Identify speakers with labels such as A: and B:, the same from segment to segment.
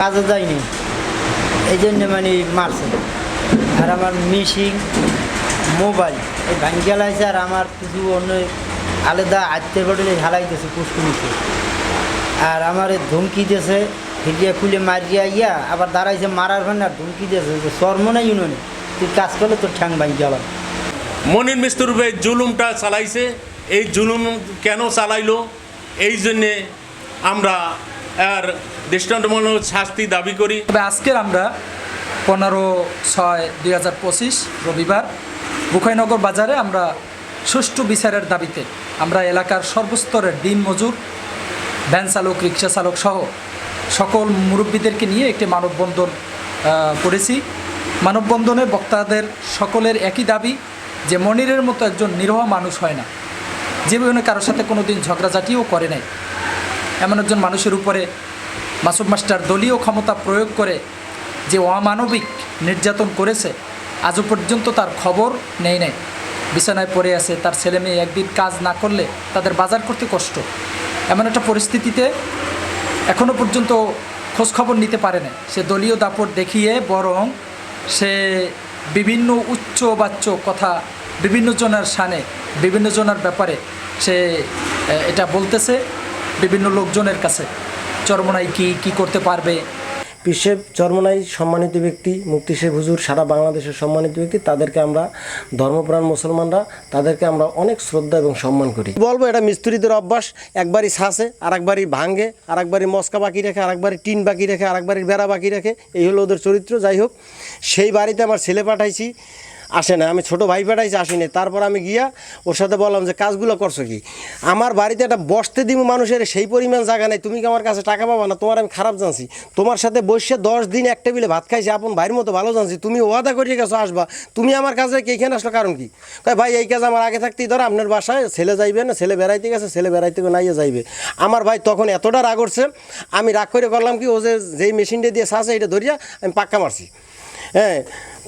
A: কাজে যায়নি এই জন্য মানে মারছে। আর আমার মিশিং মোবাইল এই ভাঙ্গি গেলাইছে আর আমার কিছু অন্য আলাদা আত্মীয় বটলে হালাইতেছে পুষ্কুনিতে আর আমার ধমকি দিয়েছে, ফিরিয়া খুলে মারিয়া ইয়া আবার দাঁড়াইছে মারার ভান আর ধমকি দিয়েছে যে শর্ম নাই উনুনে। তুই কাজ করলে তোর ঠ্যাং ভাঙ্গি গেল
B: মনির মিস্ত্রির উপরে জুলুমটা চালাইছে। এই জুলুম কেন চালাইলো? এই জন্যে আমরা আর দৃষ্টান্তমূলক শাস্তি দাবি করি।
C: তবে আজকের আমরা পনেরো ছয় দুই হাজার পঁচিশ রবিবার বুখাইনগর বাজারে আমরা সুষ্ঠু বিচারের দাবিতে আমরা এলাকার সর্বস্তরের দিন মজুর, ভ্যান চালক, রিক্সা চালক সহ সকল মুরব্বীদেরকে নিয়ে একটি মানববন্ধন করেছি। মানববন্ধনে বক্তাদের সকলের একই দাবি যে মনিরের মতো একজন নিরহ মানুষ হয় না। জীবনে কারোর সাথে কোনো দিন ঝগড়াঝাটিও করে নাই। এমন একজন মানুষের উপরে মাসুম মাস্টার দলীয় ক্ষমতা প্রয়োগ করে যে অমানবিক নির্যাতন করেছে, আজও পর্যন্ত তার খবর নেই নেই। বিছানায় পড়ে আছে, তার ছেলে মেয়ে একদিন কাজ না করলে তাদের বাজার করতে কষ্ট। এমন একটা পরিস্থিতিতে এখনও পর্যন্ত খোঁজখবর নিতে পারে না। সে দলীয় দাপট দেখিয়ে বরং সে বিভিন্ন উচ্চ বাচ্চ কথা বিভিন্ন জনের সানে বিভিন্ন জনের ব্যাপারে সে এটা বলতেছে। বিভিন্ন লোকজনের কাছে। চরমনাই কি কি করতে পারবে?
D: পিসেব চরমনাই সম্মানিত ব্যক্তি, মুক্তি শেখ হুজুর, সারা বাংলাদেশের সম্মানিত ব্যক্তি, তাদেরকে আমরা ধর্মপ্রাণ মুসলমানরা, তাদেরকে আমরা অনেক শ্রদ্ধা এবং সম্মান করি। বলব, এটা মিস্ত্রিদের অভ্যাস, একবারই ছাসে আর একবারই ভাঙে আর একবারই মস্কা বাকি রেখে আর একবারই টিন বাকি রেখে আর একবারই বেড়া বাকি রেখে, এই হলো ওদের চরিত্র। যাই হোক, সেই বাড়িতে আমার ছেলে পাঠাইছি। আসে না। আমি ছোট ভাই পাঠাইছি আসিনি। তারপর আমি গিয়া ওর সাথে বললাম যে, কাজগুলো করছ কি? আমার বাড়িতে একটা বসতে দিব মানুষের সেই পরিমাণ জায়গা নেই। তুমি কি আমার কাছে টাকা পাবা না? তোমার আমি খারাপ জানছি। তোমার সাথে বসে দশ দিন এক টেবিলে ভাত খাইছি, আপন ভাইয়ের মতো ভালো জানছি। তুমি ওয়াদা করিয়ে গেছো, আসবা। তুমি আমার কাছে কি এখানে আসলো? কারণ কি? কয়, ভাই, এই কাজ আমার আগে থাকতেই ধরো, আপনার বাসায় ছেলে যাইবে না, ছেলে বেড়াইতে গেছে, ছেলে বেড়াইতে নাইয়ে যাইবে। আমার ভাই তখন এতটা রাগ করছে, আমি রাগ করে করলাম কি, ও যে, যেই মেশিনটা দিয়ে সাসে এটা ধরিয়া আমি পাক্কা মারছি। হ্যাঁ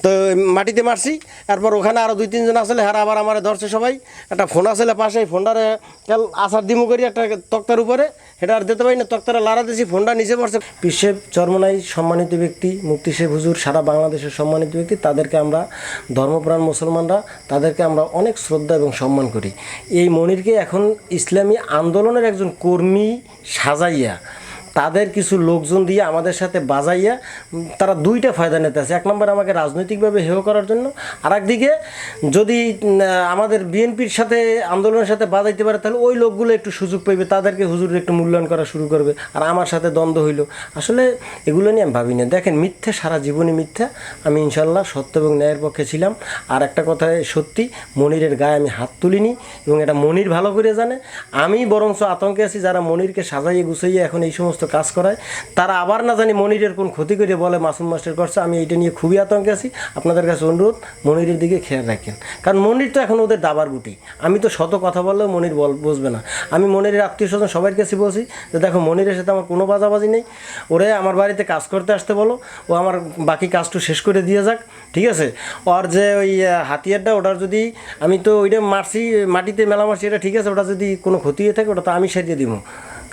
D: তো মাটিতে মারছি তারপর ওখানে আরও দুই, তিনজন আসলে হ্যাঁ আবার আমার ধরছে সবাই। একটা ফোন আসলে পাশে ফোনটারে কাল আসার দিমু করি একটা তক্তার উপরে, সেটা আর দিতে পারি না, তক্তারা লাড়া দিয়েছি ফোনটা নিচে পড়ছে। পিসেব চরমনাই সম্মানিত ব্যক্তি মুক্তি শেখ হুজুর, সারা বাংলাদেশের সম্মানিত ব্যক্তি, তাদেরকে আমরা ধর্মপ্রাণ মুসলমানরা, তাদেরকে আমরা অনেক শ্রদ্ধা এবং সম্মান করি। এই মনিরকে এখন ইসলামী আন্দোলনের একজন কর্মী সাজাইয়া তাদের কিছু লোকজন দিয়ে আমাদের সাথে বাজাইয়া তারা দুইটা ফায়দা নিতে আছে। এক নম্বর আমাকে রাজনৈতিকভাবে হেয় করার জন্য আর একদিকে যদি আমাদের বিএনপির সাথে আন্দোলনের সাথে বাজাইতে পারে, তাহলে ওই লোকগুলো একটু সুযোগ পাইবে, তাদেরকে হুজুরের একটু মূল্যায়ন করা শুরু করবে, আর আমার সাথে দ্বন্দ্ব হইল। আসলে এগুলো নিয়ে আমি ভাবি না দেখেন, মিথ্যে, সারা জীবনই মিথ্যা। আমি ইনশাল্লাহ সত্য এবং ন্যায়ের পক্ষে ছিলাম। আর একটা কথা সত্যি, মনিরের গায়ে আমি হাত তুলিনি, এবং এটা মনির ভালো করে জানে। আমি বরঞ্চ আতঙ্কে আছি, যারা মনিরকে সাজাইয়ে গুছাইয়ে এখন এই সমস্ত কাজ করায়। তারা আবার না জানি মনিরের কোন ক্ষতি করে বলে, মাসুম মাস্টার করছে। আমি এইটা নিয়ে খুবই আতঙ্কে আছি। আপনাদের কাছে অনুরোধ, মনিরের দিকে খেয়াল রাখেন। কারণ মনির তো এখন ওদের দাবার গুটি আমি তো শত কথা বললেও মনির বল বুঝবে না। আমি মনিরের আত্মীয় স্বজন সবার কাছে বলছি যে, দেখো, মনিরের সাথে আমার কোনো বাজাবাজি নেই। ওরে আমার বাড়িতে কাজ করতে আসতে বলো। ও আমার বাকি কাজটু শেষ করে দিয়ে যাক। ঠিক আছে? ওর যে ওই হাতিয়ারটা, ওটার যদি আমি তো ওইটা মারছি, মাটিতে মেলা মারছি এটা ঠিক আছে? ওটা যদি কোনো ক্ষতি হয়ে থাকে, ওটা তো আমি সারিয়ে দিব।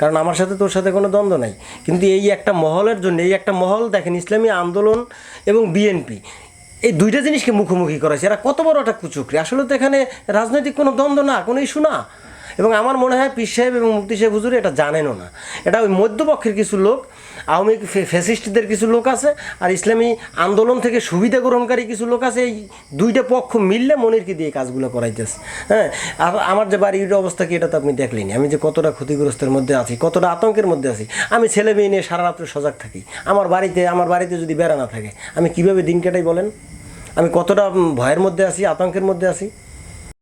D: কারণ আমার সাথে তোর সাথে কোনো দ্বন্দ্ব নাই। কিন্তু এই একটা মহলের জন্য, এই একটা মহল দেখেন, ইসলামী আন্দোলন এবং বিএনপি এই দুইটা জিনিসকে মুখোমুখি করেছে এরা কত বড় একটা কুচুকরি। আসলে তো এখানে রাজনৈতিক কোনো দ্বন্দ্ব না, কোনো ইস্যু না। এবং আমার মনে হয় পীর সাহেব এবং মুক্তি সাহেব হুজুর এটা জানেনও না। এটা ওই মধ্যপক্ষের কিছু লোক, আওয়ামী ফ্যাসিস্টদের কিছু লোক আছে আর ইসলামী আন্দোলন থেকে সুবিধা গ্রহণকারী কিছু লোক আছে। এই দুইটা পক্ষ মিললে মনিরকে দিয়ে কাজগুলো করাইতেছে। হ্যাঁ? আর আমার যে বাড়ির অবস্থা কি এটা তো আপনি দেখলেনি আমি যে কতটা ক্ষতিগ্রস্তের মধ্যে আছি, কতটা আতঙ্কের মধ্যে আছি, আমি ছেলে মেয়ে নিয়ে সারা রাত্রে সজাগ থাকি। আমার বাড়িতে আমার বাড়িতে যদি বেড়া না থাকে, আমি কীভাবে দিন কাটাই বলেন? আমি কতটা ভয়ের মধ্যে আছি, আতঙ্কের মধ্যে আছি?